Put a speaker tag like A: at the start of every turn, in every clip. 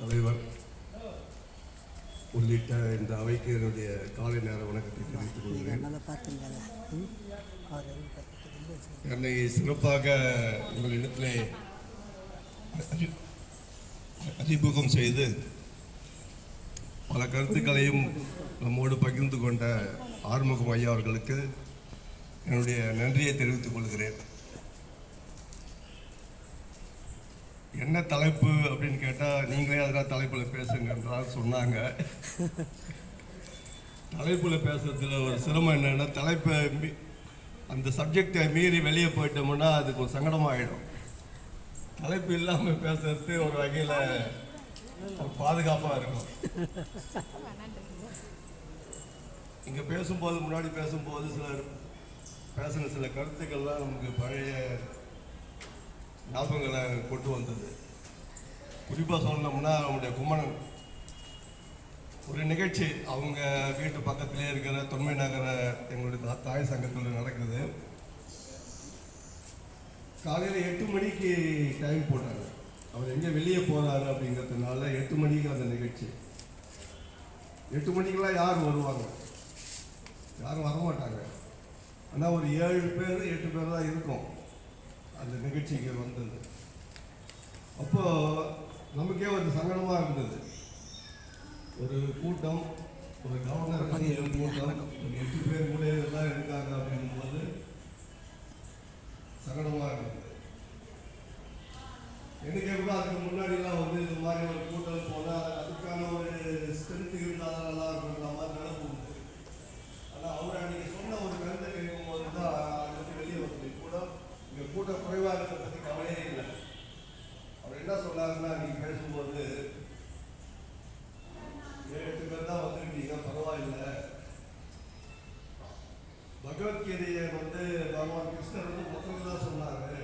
A: தலைவர் உள்ளிட்ட இந்த அவைக்கு என்னுடைய காலை நேர வணக்கத்தை தெரிவித்துக் கொள்கிறேன். என்னை சிறப்பாக உங்களிடத்திலே அறி- அறிமுகம் செய்து பல கருத்துக்களையும் நம்மோடு பகிர்ந்து கொண்ட ஆறுமுகம் ஐயா அவர்களுக்கு என்னுடைய நன்றியை தெரிவித்துக் கொள்கிறேன். என்ன தலைப்பு அப்படின்னு கேட்டால் நீங்களே அதனால் தலைப்பில் பேசுங்கன்றால் சொன்னாங்க. தலைப்பில் பேசுறதுல ஒரு சிரமம் என்னென்னா தலைப்பை மீ- அந்த சப்ஜெக்டை மீறி வெளியே போயிட்டோம்னா அதுக்கு ஒரு சங்கடமாகிடும் தலைப்பு இல்லாமல் பேசுறது ஒரு வகையில் ஒரு பாதுகாப்பாக இருக்கும். இங்கே பேசும்போது முன்னாடி பேசும்போது சிலர் பேசின சில கருத்துக்கள்லாம் நமக்கு பழைய ஞாபகங்களை கொண்டு வந்தது. குறிப்பாக சொல்லணும்னா அவங்களுடைய குமணன் ஒரு நிகழ்ச்சி அவங்க வீட்டு பக்கத்திலே இருக்கிற தொன்மை நகர எங்களுடைய தாய் சங்கத்தில் நடக்குது. காலையில் எட்டு மணிக்கு டைம் போட்டாங்க. அவர் எங்கே வெளியே போகிறாரு அப்படிங்கிறதுனால எட்டு மணிக்கு அந்த நிகழ்ச்சி. எட்டு மணிக்கெல்லாம் யார் வருவாங்க? யாரும் வரமாட்டாங்க. ஆனால் ஒரு ஏழு பேர் எட்டு பேர் தான் இருக்கும். அந்த நிகழ்ச்சிக்கு வந்தது. அப்போ நமக்கே ஒரு சங்கடமாக இருந்தது. ஒரு கூட்டம் ஒரு கவர்னர் கூட்டம் எட்டு பேர் கூட எல்லாம் இருக்காங்க அப்படின்னு சங்கடமாக இருந்தது எனக்கு கூட அதுக்கு முன்னாடிலாம் வந்து இந்த மாதிரி ஒரு கூட்டம் போனால் அதுக்கான ஒரு ஸ்ட்ரென்த் இருந்தால் தான் நல்லா இருக்குன்ற மாதிரி நினைப்பு உண்டு ஆனால் அவர் அன்னைக்கு சொன்ன ஒரு கருத்தை கேட்கும்போது தான் அது வந்து வெளியே வந்து கூட இங்கே கூட்டம் குறைவாக இருக்கிறத பற்றி கவலையே இல்லை அவர் என்ன சொன்னாருன்னா நீங்கள் பேசும்போது ஏழு எட்டு பேர் தான் வந்திருக்கீங்க பரவாயில்லை பகவத்கீதையை வந்து பகவான் கிருஷ்ணர் வந்து மொத்தம் தான் சொன்னாரு.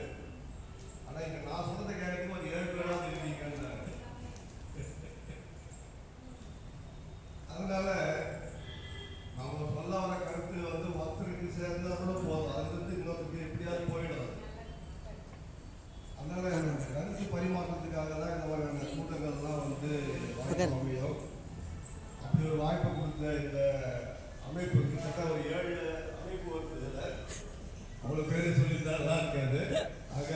A: ஆனா இங்க நான் சொன்னதை கேட்கும் ஒரு ஏழு பேராவது இருக்கீங்கன்னாரு அதனால நம்ம சொல்ல வர கருத்து வந்து ஒருத்தருக்கு சேர்ந்தா கூட போதும். அது வந்து இன்னொருத்தருக்கு எப்படியாவது போயிடும். அதனால கருத்து பரிமாற்றத்துக்காக தான் இந்த மாதிரியான கூட்டங்கள்லாம் வந்து வாய்ப்பு அமையும். அப்படி ஒரு வாய்ப்பு கொடுத்த இந்த அமைப்பு கிட்டத்தட்ட ஒரு ஏழு அவ்வளோ பேர் சொல்லியிருந்தாலாம் இருக்காது ஆக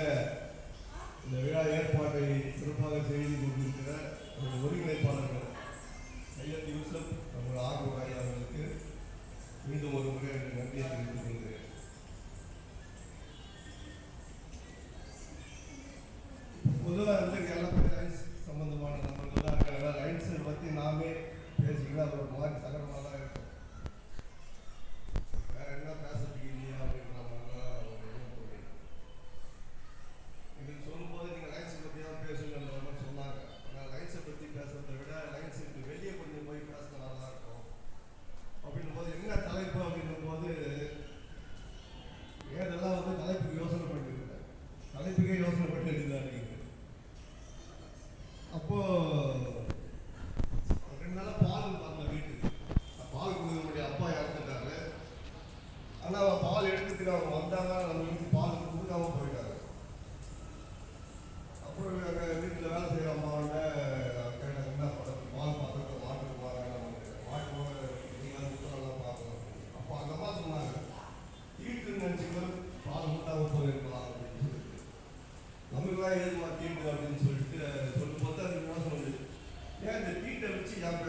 A: இந்த விழா ஏற்பாட்டை சிறப்பாக செய்து கொண்டிருக்கிற ஒரு ஒருங்கிணைப்பாளர்கள் சையத் யூசப் நம்மளோட ஆர்வம் அவர்களுக்கு மீண்டும் ஒரு முறை என்னுடைய நன்றியை தெரிவித்துக் கொள்கிறேன். பொதுவாக வந்து இங்க எல்லாமே லைன்ஸ் சம்பந்தமான நம்பர்கள் தான் இருக்காங்க லைன்ஸை பற்றி நாமே பேசிக்கலாம் அது ஒரு மாதிரி சங்கடமாக தான் இருக்கும் வேற என்ன பேசுறதுக்கு இல்லையா அப்படின்ற மாதிரிலாம் ஒரு எண்ணம் தோணுது. எங்களுக்கு சொல்லும்போது நீங்கள் லைன்ஸை பற்றி தான் பேசுங்கன்ற மாதிரி சொன்னாங்க ஆனால் லைன்ஸை பற்றி பேசுறதை விட லைன்ஸுக்கு வெளியே கொஞ்சம் போய் பேசினா நல்லா இருக்கும் அப்படின்னும் போது என்ன தலைப்பு அப்படின்னும் போது ஏதெல்லாம் வந்து தலைப்புக்கு யோசனை பண்ணிருக்கேன் தலைப்புக்கே யோசனை பண்ணி தான் இருக்குது அப்போ ஒரு ரெண்டு நாளா பால் வரல வீட்டுக்கு பால் கொடுக்க முடிய அப்பா இறந்துட்டாரு ஆனால் அவன் பால் எடுத்துட்டு அவங்க வந்தாங்க நம்ம வீட்டுக்கு பால் கொடுக்காம போயிட்டாரு. அப்புறம் எங்கள் வீட்டில் வேலை செய்கிற அம்மாவோட கேட்டாங்க என்ன பண்ணுறது பால் பார்த்துட்டு மாட்டுக்கு போகிறாங்க மாட்டு நீங்கள் முத்தரெல்லாம் பார்க்கணும். அப்போ அந்த அம்மா சொன்னாங்க தீட்டு நினச்சிக்கலாம் பால் முட்டாம போயிருக்கலாம் அப்படின்னு சொல்லிட்டு. நம்மளுக்குலாம் எதுமா தீட்டு? அப்படின்னு சொல்லிட்டு சொல்லும் போது அது என்ன சொல்லுது ஏன் இந்த தீட்டை வச்சு என்